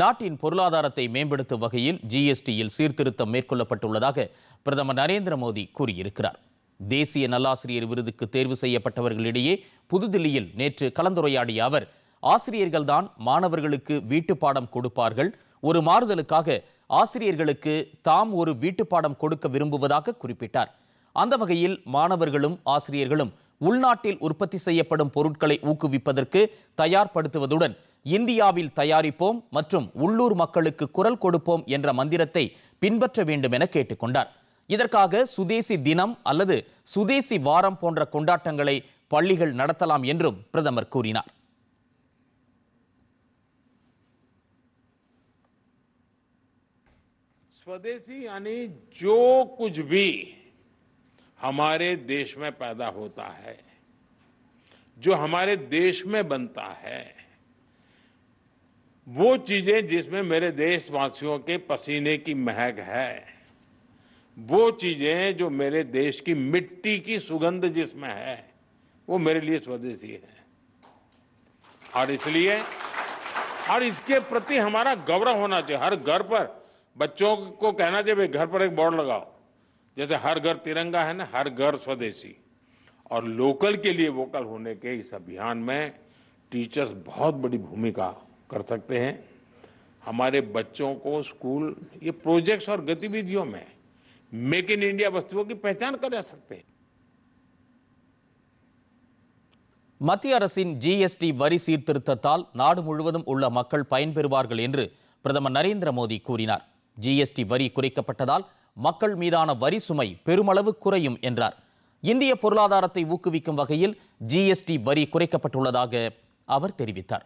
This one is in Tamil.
நாட்டின் பொருளாதாரத்தை மேம்படுத்தும் வகையில் ஜிஎஸ்டியில் சீர்திருத்தம் மேற்கொள்ளப்பட்டுள்ளதாக பிரதமர் நரேந்திர மோடி கூறியிருக்கிறார். தேசிய நல்லாசிரியர் விருதுக்கு தேர்வு செய்யப்பட்டவர்களிடையே புதுதில்லியில் நேற்று கலந்துரையாடிய அவர் ஆசிரியர்கள்தான் மாணவர்களுக்கு வீட்டுப்பாடம் கொடுப்பார்கள். ஒரு மாறுதலுக்காக ஆசிரியர்களுக்கு தாம் ஒரு வீட்டுப்பாடம் கொடுக்க விரும்புவதாக குறிப்பிட்டார். அந்த வகையில் மாணவர்களும் ஆசிரியர்களும் உள்நாட்டில் உற்பத்தி செய்யப்படும் பொருட்களை ஊக்குவிப்பதற்கு தயார்படுத்துவதுடன் இந்தியாவில் தயாரிப்போம் மற்றும் உள்ளூர் மக்களுக்கு குரல் கொடுப்போம் என்ற மந்திரத்தை பின்பற்ற வேண்டும் என கேட்டுக்கொண்டார் இதற்காக சுதேசி தினம் அல்லது சுதேசி வாரம் போன்ற கொண்டாட்டங்களை பள்ளிகள் நடத்தலாம் என்றும் பிரதமர் கூறினார் स्वदेशी यानी जो कुछ भी हमारे देश में पैदा होता है जो हमारे देश में बनता है वो चीज़ें जिसमें मेरे देशवासियों के पसीने की महक है, वो चीज़ें जो मेरे देश की मिट्टी की सुगंध जिसमें है, वो मेरे लिए स्वदेशी है। और इसलिए, और इसके प्रति हमारा गौरव होना चाहिए। हर घर पर बच्चों को कहना चाहिए, भाई, घर पर एक बोर्ड लगाओ। जैसे हर घर तिरंगा है ना, हर घर स्वदेशी। और लोकल के लिए वोकल होने के इस अभियान में टीचर्स बहुत बड़ी भूमिका कर सकते हैं हमारे बच्चों को स्कूल ये प्रोजेक्ट्स और गतिविधियों में मेक इन इंडिया वस्तुओं की पहचान कर सकते हैं மத்திய அரசின் ஜிஎஸ்டி வரி சீர்திருத்தத்தால் நாடு முழுவதும் உள்ள மக்கள் பயன்பெறுவார்கள் என்று பிரதமர் நரேந்திர மோடி கூறினார் ஜிஎஸ்டி வரி குறைக்கப்பட்டதால் மக்கள் மீதான வரி சுமை பெருமளவு குறையும் என்றார் இந்திய பொருளாதாரத்தை ஊக்குவிக்கும் வகையில் ஜிஎஸ்டி வரி குறைக்கப்பட்டுள்ளதாக அவர் தெரிவித்தார்